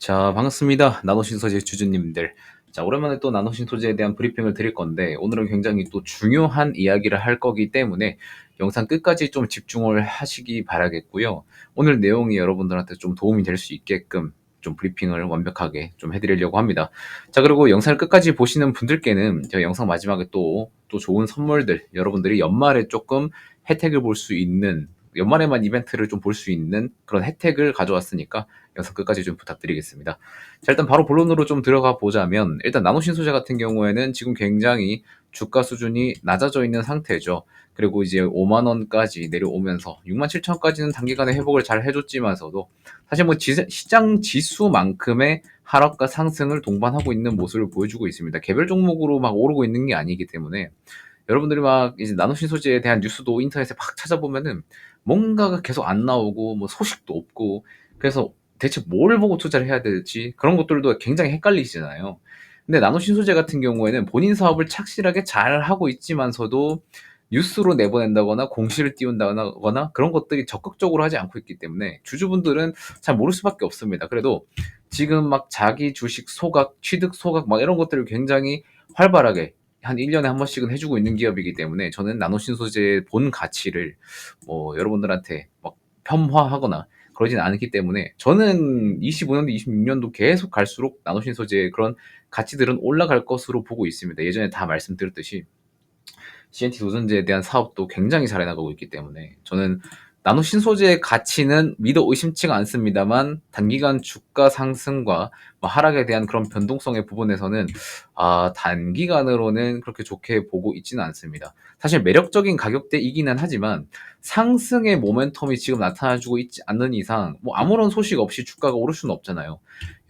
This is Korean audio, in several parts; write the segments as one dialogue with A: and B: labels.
A: 자, 반갑습니다. 나노신 소재 주주님들. 자, 오랜만에 또 나노신 소재에 대한 브리핑을 드릴 건데, 오늘은 굉장히 또 중요한 이야기를 할 거기 때문에 영상 끝까지 좀 집중을 하시기 바라겠고요. 오늘 내용이 여러분들한테 좀 도움이 될 수 있게끔 좀 브리핑을 완벽하게 좀 해드리려고 합니다. 자, 그리고 영상을 끝까지 보시는 분들께는 제가 영상 마지막에 또, 또 좋은 선물들, 여러분들이 연말에 조금 혜택을 볼 수 있는 연말에만 이벤트를 좀 볼 수 있는 그런 혜택을 가져왔으니까 영상 끝까지 좀 부탁드리겠습니다. 자, 일단 바로 본론으로 좀 들어가 보자면 일단 나노신 소재 같은 경우에는 지금 굉장히 주가 수준이 낮아져 있는 상태죠. 그리고 이제 5만 원까지 내려오면서 6만 7천 원까지는 단기간에 회복을 잘 해줬지만서도 사실 뭐 지, 시장 지수만큼의 하락과 상승을 동반하고 있는 모습을 보여주고 있습니다. 개별 종목으로 막 오르고 있는 게 아니기 때문에 여러분들이 막 이제 나노신 소재에 대한 뉴스도 인터넷에 막 찾아보면은 뭔가가 계속 안 나오고 뭐 소식도 없고 그래서 대체 뭘 보고 투자를 해야 될지 그런 것들도 굉장히 헷갈리시잖아요. 근데 나노신 소재 같은 경우에는 본인 사업을 착실하게 잘 하고 있지만서도 뉴스로 내보낸다거나 공시를 띄운다거나 그런 것들이 적극적으로 하지 않고 있기 때문에 주주분들은 잘 모를 수밖에 없습니다. 그래도 지금 막 자기 주식 소각, 취득 소각 막 이런 것들을 굉장히 활발하게 한 1년에 한 번씩은 해주고 있는 기업이기 때문에 저는 나노신소재의 본 가치를 뭐 여러분들한테 막 폄하하거나 그러진 않기 때문에 저는 25년도, 26년도 계속 갈수록 나노신소재의 그런 가치들은 올라갈 것으로 보고 있습니다. 예전에 다 말씀드렸듯이 CNT 도전제에 대한 사업도 굉장히 잘 해나가고 있기 때문에 저는 나노 신소재의 가치는 믿어 의심치가 않습니다만 단기간 주가 상승과 뭐 하락에 대한 그런 변동성의 부분에서는 아, 단기간으로는 그렇게 좋게 보고 있지는 않습니다. 사실 매력적인 가격대이기는 하지만 상승의 모멘텀이 지금 나타나주고 있지 않는 이상 뭐 아무런 소식 없이 주가가 오를 수는 없잖아요.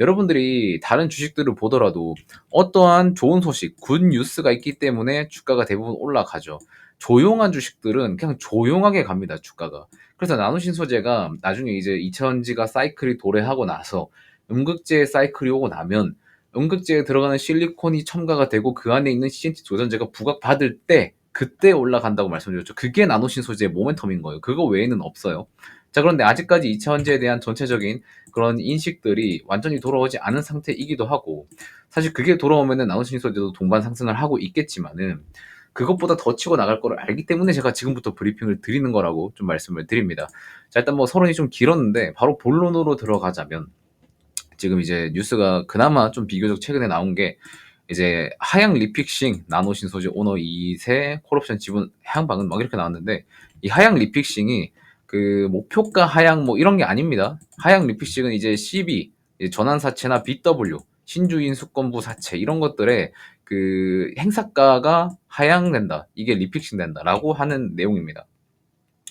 A: 여러분들이 다른 주식들을 보더라도 어떠한 좋은 소식, 굿 뉴스가 있기 때문에 주가가 대부분 올라가죠. 조용한 주식들은 그냥 조용하게 갑니다, 주가가. 그래서 나노신 소재가 나중에 이제 2000지가 사이클이 도래하고 나서 음극재 사이클이 오고 나면 음극재에 들어가는 실리콘이 첨가가 되고 그 안에 있는 CNT 조전제가 부각받을 때 그때 올라간다고 말씀드렸죠. 그게 나노신 소재의 모멘텀인 거예요. 그거 외에는 없어요. 자, 그런데 아직까지 2차원제에 대한 전체적인 그런 인식들이 완전히 돌아오지 않은 상태이기도 하고, 사실 그게 돌아오면은 나노신 소재도 동반 상승을 하고 있겠지만은, 그것보다 더 치고 나갈 거를 알기 때문에 제가 지금부터 브리핑을 드리는 거라고 좀 말씀을 드립니다. 자, 일단 뭐 서론이 좀 길었는데 바로 본론으로 들어가자면 지금 이제 뉴스가 그나마 좀 비교적 최근에 나온 게 이제 하향 리픽싱 나노신 소재 오너 2세 콜옵션 지분 해양방은 막 이렇게 나왔는데 이 하향 리픽싱이 그 목표가 하향 뭐 이런 게 아닙니다. 하향 리픽싱은 이제 CB 전환 사채나 BW 신주인 수권부 사채 이런 것들에 그 행사가가 하향된다. 이게 리픽싱 된다라고 하는 내용입니다.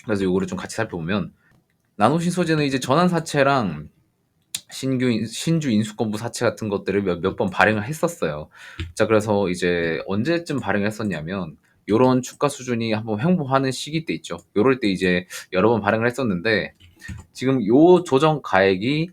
A: 그래서 이거를 좀 같이 살펴보면 나노신 소재는 이제 전환 사채랑 신규 신주 인수권부 사채 같은 것들을 몇 번 발행을 했었어요. 자, 그래서 이제 언제쯤 발행했었냐면 요런 주가 수준이 한번 횡보하는 시기 때 있죠. 요럴 때 이제 여러 번 발행을 했었는데 지금 요 조정 가액이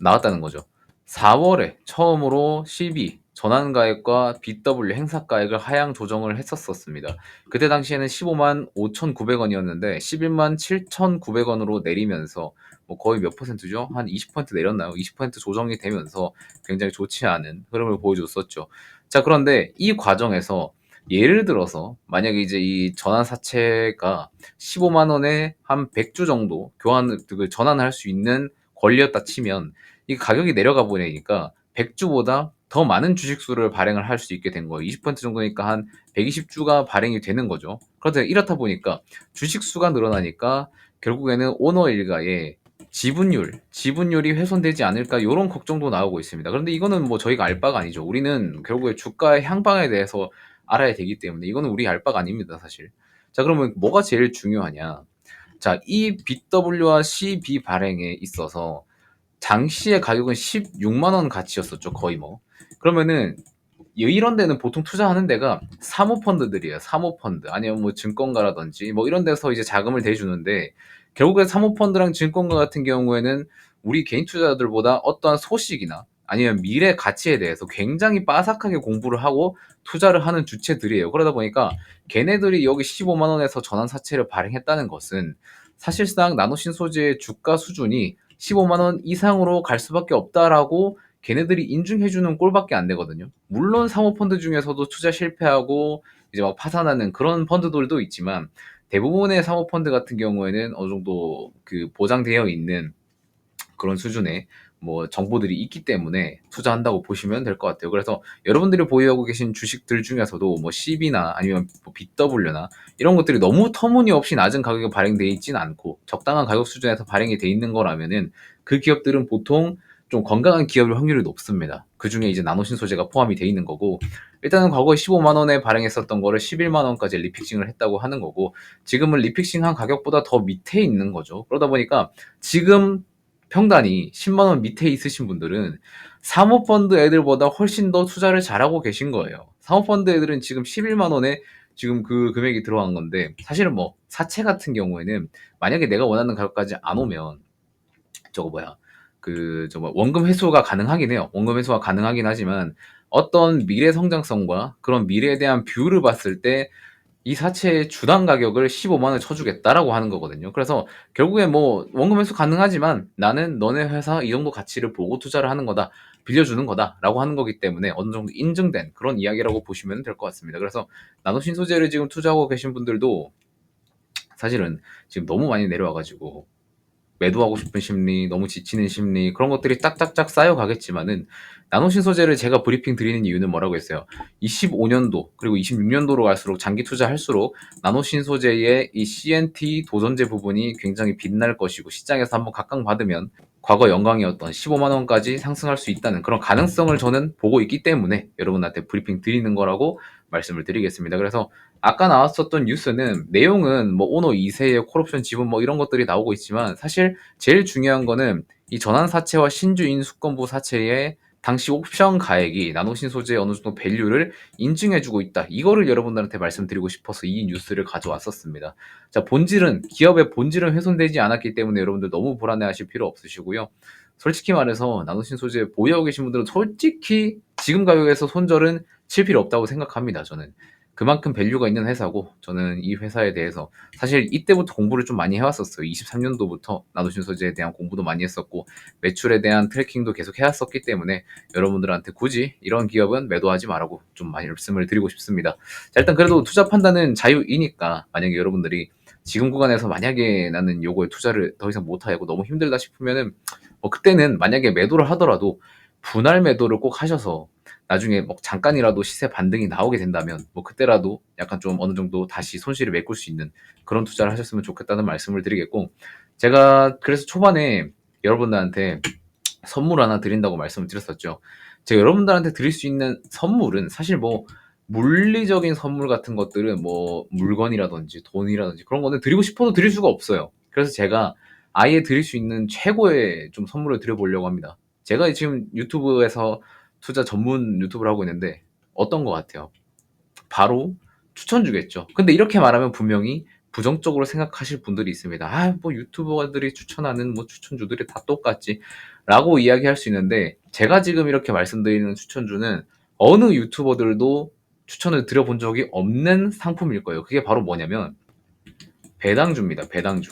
A: 나왔다는 거죠. 4월에 처음으로 CB 전환가액과 BW 행사가액을 하향 조정을 했었습니다. 그때 당시에는 15만 5,900원이었는데 11만 7,900원으로 내리면서 뭐 거의 몇 퍼센트죠? 한 20% 내렸나요? 20% 조정이 되면서 굉장히 좋지 않은 흐름을 보여줬었죠. 자, 그런데 이 과정에서 예를 들어서 만약에 이제 이 전환 사채가 15만 원에 한 100주 정도 교환 그 전환을 할 수 있는 권리였다 치면 이 가격이 내려가 보니까 100주보다 더 많은 주식 수를 발행을 할 수 있게 된 거예요. 20% 정도니까 한 120주가 발행이 되는 거죠. 그런데 이렇다 보니까 주식 수가 늘어나니까 결국에는 오너 일가의 지분율, 지분율이 훼손되지 않을까 이런 걱정도 나오고 있습니다. 그런데 이거는 뭐 저희가 알 바가 아니죠. 우리는 결국에 주가의 향방에 대해서 알아야 되기 때문에 이거는 우리 알 바가 아닙니다, 사실. 자, 그러면 뭐가 제일 중요하냐? 자, 이 BW와 CB 발행에 있어서 당시의 가격은 16만 원 가치였었죠, 거의 뭐. 그러면은 이런 데는 보통 투자하는 데가 사모펀드들이에요. 사모펀드 아니면 뭐 증권가라든지 뭐 이런 데서 이제 자금을 대주는데 결국에 사모펀드랑 증권가 같은 경우에는 우리 개인 투자자들보다 어떠한 소식이나 아니면 미래 가치에 대해서 굉장히 빠삭하게 공부를 하고 투자를 하는 주체들이에요. 그러다 보니까 걔네들이 여기 15만 원에서 전환 사채를 발행했다는 것은 사실상 나노신 소재의 주가 수준이 15만 원 이상으로 갈 수밖에 없다라고 걔네들이 인증해주는 꼴밖에 안 되거든요. 물론 사모펀드 중에서도 투자 실패하고 이제 막 파산하는 그런 펀드들도 있지만 대부분의 사모펀드 같은 경우에는 어느 정도 그 보장되어 있는 그런 수준의 뭐 정보들이 있기 때문에 투자한다고 보시면 될 것 같아요. 그래서 여러분들이 보유하고 계신 주식들 중에서도 뭐 CB나 아니면 뭐 BW나 이런 것들이 너무 터무니없이 낮은 가격에 발행되어 있지는 않고 적당한 가격 수준에서 발행이 돼 있는 거라면은 그 기업들은 보통 좀 건강한 기업일 확률이 높습니다. 그 중에 이제 나노신 소재가 포함이 돼 있는 거고 일단은 과거에 15만 원에 발행했었던 거를 11만 원까지 리픽싱을 했다고 하는 거고 지금은 리픽싱한 가격보다 더 밑에 있는 거죠. 그러다 보니까 지금 평단이 10만 원 밑에 있으신 분들은 사모펀드 애들보다 훨씬 더 투자를 잘하고 계신 거예요. 사모펀드 애들은 지금 11만 원에 지금 그 금액이 들어간 건데 사실은 뭐 사채 같은 경우에는 만약에 내가 원하는 가격까지 안 오면 저거 뭐야 그저 뭐 원금 회수가 가능하긴 해요. 원금 회수가 가능하긴 하지만 어떤 미래 성장성과 그런 미래에 대한 뷰를 봤을 때 이 사채의 주당 가격을 15만 원 쳐주겠다라고 하는 거거든요. 그래서 결국에 뭐 원금 회수 가능하지만 나는 너네 회사 이 정도 가치를 보고 투자를 하는 거다. 빌려주는 거다라고 하는 거기 때문에 어느 정도 인증된 그런 이야기라고 보시면 될 것 같습니다. 그래서 나노신 소재를 지금 투자하고 계신 분들도 사실은 지금 너무 많이 내려와가지고 매도하고 싶은 심리, 너무 지치는 심리 그런 것들이 딱딱딱 쌓여가겠지만은 나노신 소재를 제가 브리핑 드리는 이유는 뭐라고 했어요? 25년도 그리고 26년도로 갈수록 장기 투자할수록 나노신 소재의 이 CNT 도전제 부분이 굉장히 빛날 것이고 시장에서 한번 각광받으면 과거 영광이었던 15만 원까지 상승할 수 있다는 그런 가능성을 저는 보고 있기 때문에 여러분한테 브리핑 드리는 거라고 말씀을 드리겠습니다. 그래서 아까 나왔었던 뉴스는 내용은 뭐 오너 2세의 콜옵션 지분 뭐 이런 것들이 나오고 있지만 사실 제일 중요한 거는 이 전환 사채와 신주인 수권부 사채의 당시 옵션 가액이 나노신 소재의 어느 정도 밸류를 인증해주고 있다. 이거를 여러분들한테 말씀드리고 싶어서 이 뉴스를 가져왔었습니다. 자, 본질은, 기업의 본질은 훼손되지 않았기 때문에 여러분들 너무 불안해하실 필요 없으시고요. 솔직히 말해서 나노신 소재 보유하고 계신 분들은 솔직히 지금 가격에서 손절은 칠 필요 없다고 생각합니다. 저는. 그만큼 밸류가 있는 회사고 저는 이 회사에 대해서 사실 이때부터 공부를 좀 많이 해왔었어요. 23년도부터 나노신 소재에 대한 공부도 많이 했었고 매출에 대한 트래킹도 계속 해왔었기 때문에 여러분들한테 굳이 이런 기업은 매도하지 말라고 좀 많이 말씀을 드리고 싶습니다. 자, 일단 그래도 투자 판단은 자유이니까 만약에 여러분들이 지금 구간에서 만약에 나는 요거에 투자를 더 이상 못하고 너무 힘들다 싶으면은 뭐 그때는 만약에 매도를 하더라도 분할 매도를 꼭 하셔서 나중에 뭐 잠깐이라도 시세 반등이 나오게 된다면 뭐 그때라도 약간 좀 어느 정도 다시 손실을 메꿀 수 있는 그런 투자를 하셨으면 좋겠다는 말씀을 드리겠고 제가 그래서 초반에 여러분들한테 선물 하나 드린다고 말씀을 드렸었죠. 제가 여러분들한테 드릴 수 있는 선물은 사실 뭐 물리적인 선물 같은 것들은 뭐 물건이라든지 돈이라든지 그런 거는 드리고 싶어도 드릴 수가 없어요. 그래서 제가 아예 드릴 수 있는 최고의 좀 선물을 드려보려고 합니다. 제가 지금 유튜브에서 투자 전문 유튜브를 하고 있는데 어떤 것 같아요? 바로 추천 주겠죠. 근데 이렇게 말하면 분명히 부정적으로 생각하실 분들이 있습니다. 아, 뭐 유튜버들이 추천하는 뭐 추천주들이 다 똑같지. 라고 이야기할 수 있는데 제가 지금 이렇게 말씀드리는 추천주는 어느 유튜버들도 추천을 드려본 적이 없는 상품일 거예요. 그게 바로 뭐냐면 배당주입니다. 배당주.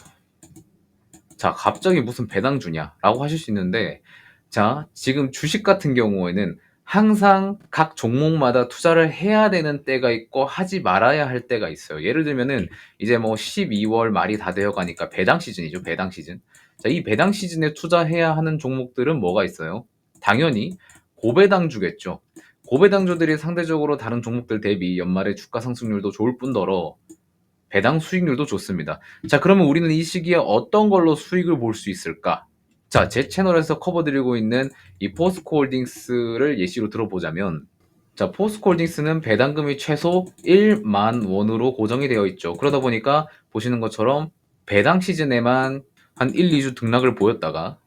A: 자, 갑자기 무슨 배당주냐? 라고 하실 수 있는데 자, 지금 주식 같은 경우에는 항상 각 종목마다 투자를 해야 되는 때가 있고 하지 말아야 할 때가 있어요. 예를 들면은 이제 뭐 12월 말이 다 되어 가니까 배당 시즌이죠. 배당 시즌. 자, 이 배당 시즌에 투자해야 하는 종목들은 뭐가 있어요? 당연히 고배당주겠죠. 고배당주들이 상대적으로 다른 종목들 대비 연말에 주가 상승률도 좋을 뿐더러 배당 수익률도 좋습니다. 자, 그러면 우리는 이 시기에 어떤 걸로 수익을 볼 수 있을까? 자, 제 채널에서 커버드리고 있는 이 포스코 홀딩스를 예시로 들어보자면 자, 포스코 홀딩스는 배당금이 최소 1만 원으로 고정이 되어 있죠. 그러다 보니까 보시는 것처럼 배당 시즌에만 한 1, 2주 등락을 보였다가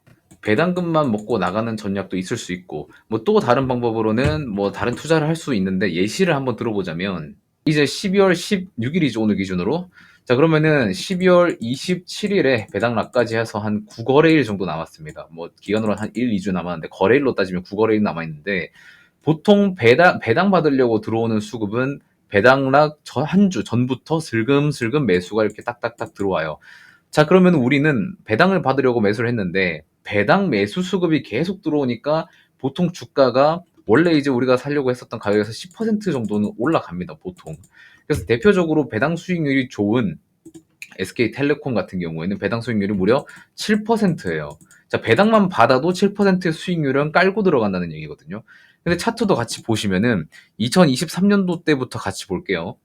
A: 배당금만 먹고 나가는 전략도 있을 수 있고 뭐 또 다른 방법으로는 뭐 다른 투자를 할 수 있는데 예시를 한번 들어보자면 이제 12월 16일이죠 오늘 기준으로 자, 그러면은 12월 27일에 배당락까지 해서 한 9거래일 정도 남았습니다. 뭐, 기간으로 한 1, 2주 남았는데, 거래일로 따지면 9거래일 남아있는데, 보통 배당, 배당 받으려고 들어오는 수급은 배당락 한 주 전부터 슬금슬금 매수가 이렇게 딱딱딱 들어와요. 자, 그러면 우리는 배당을 받으려고 매수를 했는데, 배당 매수 수급이 계속 들어오니까 보통 주가가 원래 이제 우리가 살려고 했었던 가격에서 10% 정도는 올라갑니다, 보통. 그래서 대표적으로 배당 수익률이 좋은 SK텔레콤 같은 경우에는 배당 수익률이 무려 7%예요. 자, 배당만 받아도 7%의 수익률은 깔고 들어간다는 얘기거든요. 근데 차트도 같이 보시면은 2023년도 때부터 같이 볼게요.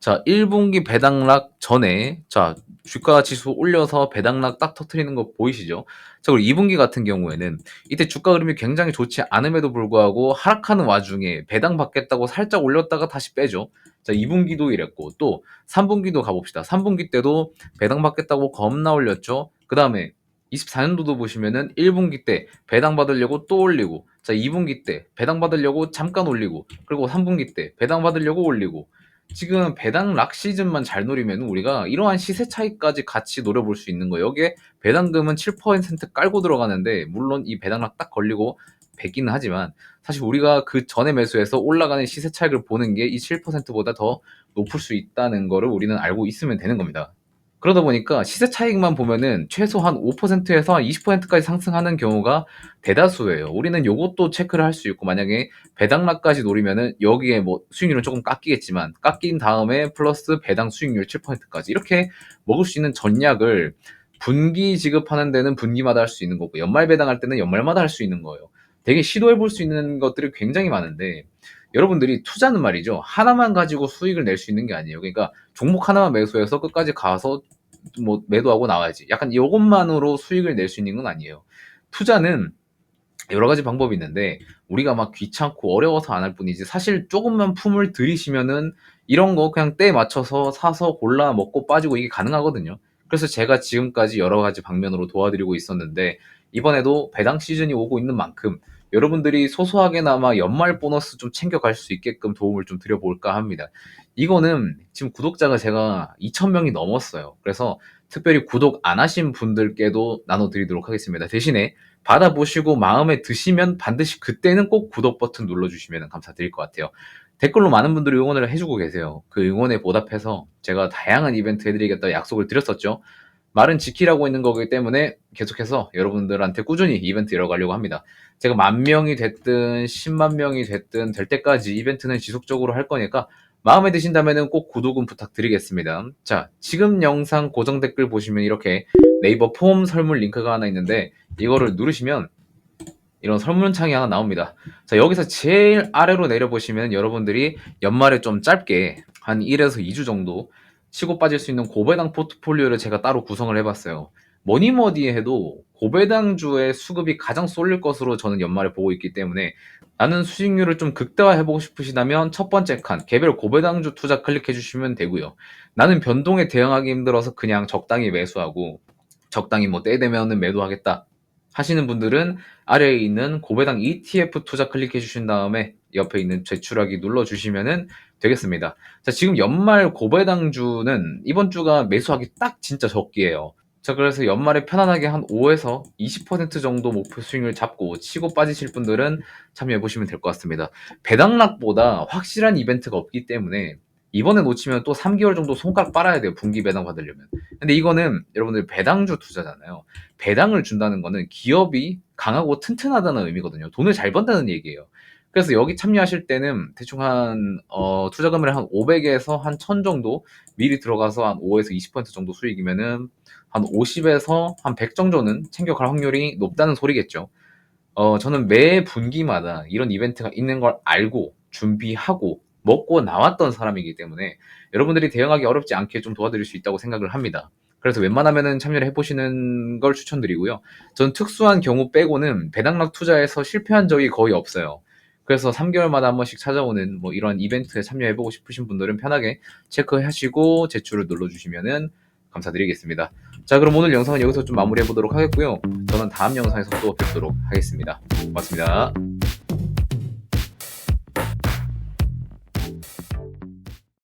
A: 자, 1분기 배당락 전에 자, 주가 지수 올려서 배당락 딱 터트리는 거 보이시죠? 자, 그리고 2분기 같은 경우에는 이때 주가 흐름이 굉장히 좋지 않음에도 불구하고 하락하는 와중에 배당 받겠다고 살짝 올렸다가 다시 빼죠. 자, 2분기도 이랬고 또 3분기도 가봅시다. 3분기 때도 배당 받겠다고 겁나 올렸죠. 그 다음에 24년도도 보시면은 1분기 때 배당 받으려고 또 올리고 자 2분기 때 배당 받으려고 잠깐 올리고 그리고 3분기 때 배당 받으려고 올리고 지금 배당 락 시즌만 잘 노리면 우리가 이러한 시세 차이까지 같이 노려볼 수 있는 거예요. 여기에 배당금은 7% 깔고 들어가는데 물론 이 배당 락 딱 걸리고 배기는 하지만 사실 우리가 그 전에 매수해서 올라가는 시세 차익을 보는 게 이 7%보다 더 높을 수 있다는 거를 우리는 알고 있으면 되는 겁니다. 그러다 보니까 시세 차익만 보면은 최소 한 5%에서 20%까지 상승하는 경우가 대다수예요. 우리는 요것도 체크를 할 수 있고 만약에 배당락까지 노리면은 여기에 뭐 수익률은 조금 깎이겠지만 깎인 다음에 플러스 배당 수익률 7%까지 이렇게 먹을 수 있는 전략을 분기 지급하는 데는 분기마다 할 수 있는 거고 연말 배당할 때는 연말마다 할 수 있는 거예요. 되게 시도해 볼 수 있는 것들이 굉장히 많은데 여러분들이 투자는 말이죠. 하나만 가지고 수익을 낼 수 있는 게 아니에요. 그러니까 종목 하나만 매수해서 끝까지 가서 뭐 매도하고 나와야지. 약간 이것만으로 수익을 낼 수 있는 건 아니에요. 투자는 여러 가지 방법이 있는데 우리가 막 귀찮고 어려워서 안 할 뿐이지 사실 조금만 품을 들이시면은 이런 거 그냥 때 맞춰서 사서 골라 먹고 빠지고 이게 가능하거든요. 그래서 제가 지금까지 여러 가지 방면으로 도와드리고 있었는데 이번에도 배당 시즌이 오고 있는 만큼 여러분들이 소소하게나마 연말 보너스 좀 챙겨갈 수 있게끔 도움을 좀 드려볼까 합니다. 이거는 지금 구독자가 제가 2,000명이 넘었어요. 그래서 특별히 구독 안 하신 분들께도 나눠드리도록 하겠습니다. 대신에 받아보시고 마음에 드시면 반드시 그때는 꼭 구독 버튼 눌러주시면 감사드릴 것 같아요. 댓글로 많은 분들이 응원을 해주고 계세요. 그 응원에 보답해서 제가 다양한 이벤트 해드리겠다 약속을 드렸었죠. 말은 지키라고 있는 거기 때문에 계속해서 여러분들한테 꾸준히 이벤트 열어가려고 합니다. 제가 만 명이 됐든 10만 명이 됐든 될 때까지 이벤트는 지속적으로 할 거니까 마음에 드신다면 꼭 구독은 부탁드리겠습니다. 자, 지금 영상 고정 댓글 보시면 이렇게 네이버 폼 설문 링크가 하나 있는데 이거를 누르시면 이런 설문창이 하나 나옵니다. 자, 여기서 제일 아래로 내려보시면 여러분들이 연말에 좀 짧게 한 1에서 2주 정도 치고 빠질 수 있는 고배당 포트폴리오를 제가 따로 구성을 해봤어요. 뭐니 해도 고배당주의 수급이 가장 쏠릴 것으로 저는 연말에 보고 있기 때문에 나는 수익률을 좀 극대화해보고 싶으시다면 첫 번째 칸 개별 고배당주 투자 클릭해 주시면 되고요. 나는 변동에 대응하기 힘들어서 그냥 적당히 매수하고 적당히 뭐 때 되면은 매도하겠다 하시는 분들은 아래에 있는 고배당 ETF 투자 클릭해 주신 다음에 옆에 있는 제출하기 눌러 주시면은 되겠습니다. 자, 지금 연말 고배당주는 이번 주가 매수하기 딱 진짜 적기예요. 자, 그래서 연말에 편안하게 한 5에서 20% 정도 목표 수익을 잡고 치고 빠지실 분들은 참여해 보시면 될 것 같습니다. 배당락보다 확실한 이벤트가 없기 때문에 이번에 놓치면 또 3개월 정도 손가락 빨아야 돼요. 분기 배당 받으려면. 근데 이거는 여러분들 배당주 투자잖아요. 배당을 준다는 거는 기업이 강하고 튼튼하다는 의미거든요. 돈을 잘 번다는 얘기예요. 그래서 여기 참여하실 때는 대충 한 어, 투자금을 한 500에서 한 1000 정도 미리 들어가서 한 5에서 20% 정도 수익이면은 한 50에서 한 100 정도는 챙겨갈 확률이 높다는 소리겠죠. 어, 저는 매 분기마다 이런 이벤트가 있는 걸 알고 준비하고 먹고 나왔던 사람이기 때문에 여러분들이 대응하기 어렵지 않게 좀 도와드릴 수 있다고 생각을 합니다. 그래서 웬만하면은 참여를 해보시는 걸 추천드리고요. 전 특수한 경우 빼고는 배당락 투자에서 실패한 적이 거의 없어요. 그래서 3개월마다 한 번씩 찾아오는 뭐 이런 이벤트에 참여해보고 싶으신 분들은 편하게 체크하시고 제출을 눌러주시면은 감사드리겠습니다. 자, 그럼 오늘 영상은 여기서 좀 마무리해보도록 하겠고요. 저는 다음 영상에서 또 뵙도록 하겠습니다. 고맙습니다.